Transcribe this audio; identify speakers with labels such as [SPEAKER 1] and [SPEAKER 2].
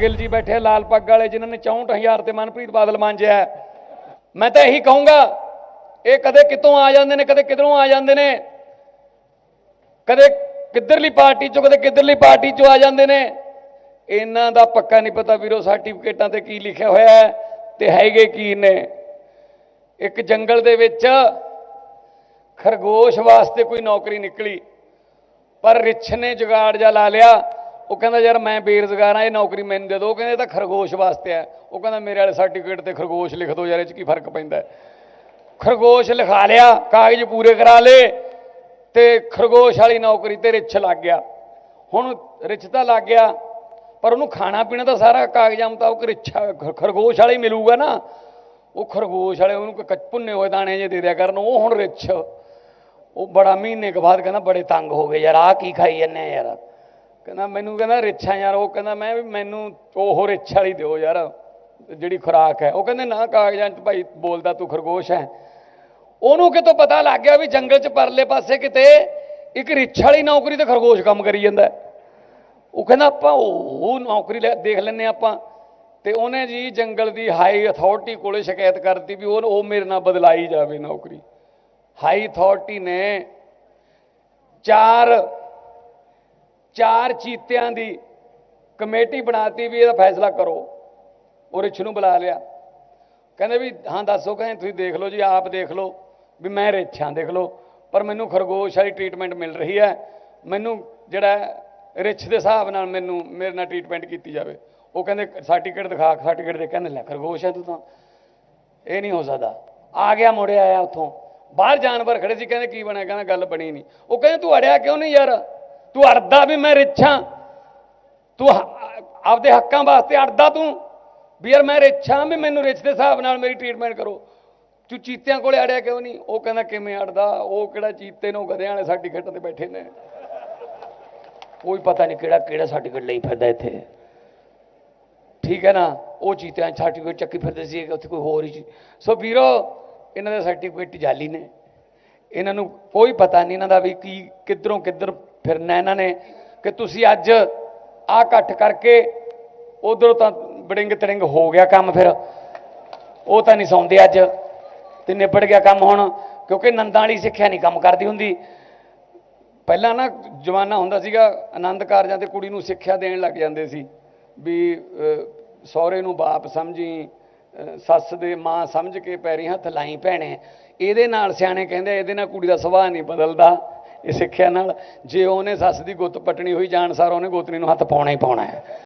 [SPEAKER 1] ਗਿੱਲ ਜੀ ਬੈਠੇ ਲਾਲ ਪੱਗ ਵਾਲੇ, ਜਿਨ੍ਹਾਂ ਨੇ 64000 ਤੇ ਮਨਪ੍ਰੀਤ ਬਾਦਲ ਮੰਜਿਆ ਮੈਂ ਤਾਂ ਇਹੀ ਕਹੂੰਗਾ, ਇਹ ਕਦੇ ਕਿਤੋਂ ਆ ਜਾਂਦੇ ਨੇ, ਕਦੇ ਕਿਧਰੋਂ ਆ ਜਾਂਦੇ ਨੇ। ਕਦੇ ਕਿੱਧਰਲੀ ਪਾਰਟੀ ਚੋਂ, ਕਦੇ ਕਿੱਧਰਲੀ ਪਾਰਟੀ ਚੋਂ ਆ ਜਾਂਦੇ ਨੇ। ਇਹਨਾਂ ਦਾ ਪੱਕਾ ਨਹੀਂ ਪਤਾ ਵੀਰੋ, ਸਰਟੀਫਿਕੇਟਾਂ ਤੇ ਕੀ ਲਿਖਿਆ ਹੋਇਆ ਹੈ ਤੇ ਹੈਗੇ ਕੀ ਨੇ। ਇੱਕ ਜੰਗਲ ਦੇ ਵਿੱਚ ਖਰਗੋਸ਼ ਵਾਸਤੇ ਕੋਈ ਨੌਕਰੀ ਨਿਕਲੀ, ਪਰ ਰਿੱਛ ਨੇ ਜੁਗਾੜ ਜਾ ਲਾ ਲਿਆ। ਉਹ ਕਹਿੰਦਾ, ਯਾਰ ਮੈਂ ਬੇਰੁਜ਼ਗਾਰ ਆ ਇਹ ਨੌਕਰੀ ਮੈਨੂੰ ਦੇ ਦਿਓ ਉਹ ਕਹਿੰਦੇ, ਇਹ ਤਾਂ ਖਰਗੋਸ਼ ਵਾਸਤੇ ਆ ਉਹ ਕਹਿੰਦਾ, ਮੇਰੇ ਵਾਲੇ ਸਰਟੀਫਿਕੇਟ ਤੇ ਖਰਗੋਸ਼ ਲਿਖ ਦਿਓ ਯਾਰ, ਇਹ ਚ ਕੀ ਫ਼ਰਕ ਪੈਂਦਾ ਖਰਗੋਸ਼ ਲਿਖਾ ਲਿਆ, ਕਾਗਜ਼ ਪੂਰੇ ਕਰਾ ਲਏ ਤੇ ਖਰਗੋਸ਼ ਵਾਲੀ ਨੌਕਰੀ ਤੇ ਰਿੱਛ ਲੱਗ ਗਿਆ। ਹੁਣ ਰਿੱਛ ਤਾਂ ਲੱਗ ਗਿਆ, ਪਰ ਉਹਨੂੰ ਖਾਣਾ ਪੀਣਾ ਤਾਂ ਸਾਰਾ ਕਾਗਜ਼ਾਂ ਮੁਤਾਬਕ ਰਿੱਛਾ ਖਰਗੋਸ਼ ਵਾਲਾ ਹੀ ਮਿਲੂਗਾ ਨਾ। ਉਹ ਖਰਗੋਸ਼ ਵਾਲੇ ਉਹਨੂੰ ਕੱਚ ਭੁੰਨੇ ਹੋਏ ਦਾਣੇ ਜੇ ਦੇ ਦਿਆ ਕਰਨ, ਉਹ ਹੁਣ ਰਿੱਛ। ਉਹ ਬੜਾ ਮਹੀਨੇ ਕੁ ਬਾਅਦ ਕਹਿੰਦਾ, ਬੜੇ ਤੰਗ ਹੋ ਗਏ ਯਾਰ, ਆਹ ਕੀ ਖਾਈ ਜੰਨੇ ਯਾਰ? ਕਹਿੰਦਾ, ਮੈਨੂੰ ਕਹਿੰਦਾ ਰਿੱਛਾ ਯਾਰ। ਉਹ ਕਹਿੰਦਾ, ਮੈਂ ਵੀ, ਮੈਨੂੰ ਉਹ ਰਿੱਛ ਵਾਲੀ ਦਿਓ ਯਾਰ, ਜਿਹੜੀ ਖੁਰਾਕ ਹੈ। ਉਹ ਕਹਿੰਦੇ, ਨਾ ਕਾਗਜ਼ਾਂ 'ਚ ਭਾਈ ਬੋਲਦਾ ਤੂੰ ਖਰਗੋਸ਼ ਹੈ। ਉਹਨੂੰ ਕਿਤੋਂ ਪਤਾ ਲੱਗ ਗਿਆ ਵੀ ਜੰਗਲ 'ਚ ਪਰਲੇ ਪਾਸੇ ਕਿਤੇ ਇੱਕ ਰਿੱਛ ਵਾਲੀ ਨੌਕਰੀ ਤੇ ਖਰਗੋਸ਼ ਕੰਮ ਕਰੀ ਜਾਂਦਾ ਉਹ ਕਹਿੰਦਾ, ਆਪਾਂ ਉਹ ਨੌਕਰੀ ਲੈ, ਦੇਖ ਲੈਨੇ ਆਪਾਂ। ਤੇ ਉਹਨੇ ਜੀ ਜੰਗਲ ਦੀ ਹਾਈ ਅਥਾਰਟੀ ਕੋਲੇ ਸ਼ਿਕਾਇਤ ਕਰਤੀ ਵੀ ਉਹ ਉਹ ਮੇਰੇ ਨਾਲ ਬਦਲਾਈ ਜਾਵੇ ਨੌਕਰੀ। ਹਾਈ ਅਥਾਰਟੀ ਨੇ ਚਾਰ ਚਾਰ ਚੀਤਿਆਂ ਦੀ ਕਮੇਟੀ ਬਣਾਤੀ ਵੀ ਇਹਦਾ ਫੈਸਲਾ ਕਰੋ। ਉਹ ਰਿਛ ਨੂੰ ਬੁਲਾ ਲਿਆ। ਕਹਿੰਦੇ ਵੀ ਹਾਂ ਦੱਸੋ ਕਹਿੰਦੇ ਤੁਸੀਂ ਦੇਖ ਲਓ ਜੀ ਆਪ ਦੇਖ ਲਓ ਵੀ ਮੈਂ ਰਿਛ ਹਾਂ ਦੇਖ ਲਓ। ਪਰ ਮੈਨੂੰ ਖਰਗੋਸ਼ ਵਾਲੀ ਟ੍ਰੀਟਮੈਂਟ ਮਿਲ ਰਹੀ ਹੈ। ਮੈਨੂੰ ਜਿਹੜਾ ਹੈ, ਰਿਛ ਦੇ ਹਿਸਾਬ ਨਾਲ ਮੈਨੂੰ ਮੇਰੇ ਨਾਲ ਟ੍ਰੀਟਮੈਂਟ ਕੀਤੀ ਜਾਵੇ। ਉਹ ਕਹਿੰਦੇ ਸਰਟੀਫਿਕੇਟ ਦਿਖਾ ਸਰਟੀਫਿਕੇਟ ਦੇ ਕਹਿੰਦੇ ਲੈ ਖਰਗੋਸ਼ ਹੈ ਤੂੰ ਤਾਂ। ਇਹ ਨਹੀਂ ਹੋ ਸਕਦਾ। ਆ ਗਿਆ ਮੁੜਿਆ ਆਇਆ ਉੱਥੋਂ। ਬਾਹਰ ਜਾਨਵਰ ਖੜੇ ਸੀ ਕਹਿੰਦੇ ਕੀ ਬਣਿਆ? ਕਹਿੰਦਾ ਗੱਲ ਬਣੀ ਨਹੀਂ। ਉਹ ਕਹਿੰਦੇ ਤੂੰ ਅੜਿਆ ਕਿਉਂ ਨਹੀਂ ਯਾਰ? ਤੂੰ ਅੜਦਾ ਵੀ ਮੈਂ ਰਿੱਛਾਂ। ਤੂੰ ਹ- ਆਪਦੇ ਹੱਕਾਂ ਵਾਸਤੇ ਅੜਦਾ ਤੂੰ। ਵੀ ਯਾਰ ਮੈਂ ਰਿੱਛਾਂ ਵੀ ਮੈਨੂੰ ਰਿੱਛ ਦੇ ਹਿਸਾਬ ਨਾਲ ਮੇਰੀ ਟ੍ਰੀਟਮੈਂਟ ਕਰੋ। ਤੂੰ ਚੀਤਿਆਂ ਕੋਲੇ ਅੜਿਆ ਕਿਉਂ ਨਹੀਂ? ਉਹ ਕਹਿੰਦਾ ਕਿਵੇਂ ਅੜਦਾ? ਉਹ ਕਿਹੜਾ ਚੀਤੇ ਨੂੰ ਗਧਿਆਂ ਵਾਲੇ ਸਾਡੀ ਖੇਤਾਂ ਤੇ ਬੈਠੇ ਨੇ। ਕੋਈ ਪਤਾ ਨਹੀਂ ਕਿਹੜਾ ਕਿਹੜਾ ਸਰਟੀਫਿਕੇਟ ਲਈ ਫਿਰਦਾ ਇੱਥੇ। ਠੀਕ ਹੈ ਨਾ? ਉਹ ਚੀਤਿਆਂ ਸਰਟੀਫਿਕੇਟ ਚੱਕੀ ਫਿਰਦੇ ਸੀ, ਉੱਥੇ ਕੋਈ ਹੋਰ ਹੀ ਸੋ ਵੀਰੋ, ਇਹਨਾਂ ਦੇ ਸਰਟੀਫਿਕੇਟ ਜਾਲੀ ਨੇ। ਇਹਨਾਂ ਨੂੰ ਕੋਈ ਪਤਾ ਨਹੀਂ ਇਹਨਾਂ ਦਾ ਵੀ ਕੀ ਕਿੱਧਰੋਂ ਕਿੱਧਰ ਫਿਰਨਾ ਇਹਨਾਂ ਨੇ ਕਿ ਤੁਸੀਂ ਅੱਜ ਆਹ ਇਕੱਠ ਕਰਕੇ ਉਧਰੋਂ ਤਾਂ ਬੜਿੰਗ ਤੜਿੰਗ ਹੋ ਗਿਆ ਕੰਮ ਫਿਰ। ਉਹ ਤਾਂ ਨਹੀਂ ਸੌਂਦੇ ਅੱਜ। ਤੇ ਨਿਬੜ ਗਿਆ ਕੰਮ ਹੁਣ, ਕਿਉਂਕਿ ਨੰਦਾਂ ਵਾਲੀ ਸਿੱਖਿਆ ਨਹੀਂ ਕੰਮ ਕਰਦੀ ਹੁੰਦੀ। ਪਹਿਲਾਂ ਨਾ ਜਮਾਨਾ ਹੁੰਦਾ ਸੀਗਾ, ਆਨੰਦ ਕਾਰਜਾਂ ਤੇ ਕੁੜੀ ਨੂੰ ਸਿੱਖਿਆ ਦੇਣ ਲੱਗ ਜਾਂਦੇ ਸੀ। ਵੀ ਸਹੁਰੇ ਨੂੰ ਬਾਪ ਸਮਝੀ ਸੱਸ ਦੇ ਮਾਂ ਸਮਝ ਕੇ ਪੈਰੀ ਹੱਥ ਲਾਈ ਭੈਣੇ। ਇਹਦੇ ਨਾਲ ਸਿਆਣੇ ਕਹਿੰਦੇ ਇਹਦੇ ਨਾਲ ਕੁੜੀ ਦਾ ਸੁਭਾਅ ਨਹੀਂ ਬਦਲਦਾ। ਇਹ ਸਿੱਖਿਆ ਨਾਲ ਜੇ ਉਹਨੇ ਸੱਸ ਦੀ ਗੁੱਤ ਪਟਣੀ ਹੋਈ ਜਾਣ ਸਾਰ ਉਹਨੇ ਗੋਤਨੀ ਨੂੰ ਹੱਥ ਪਾਉਣਾ ਹੀ ਪਾਉਣਾ ਹੈ।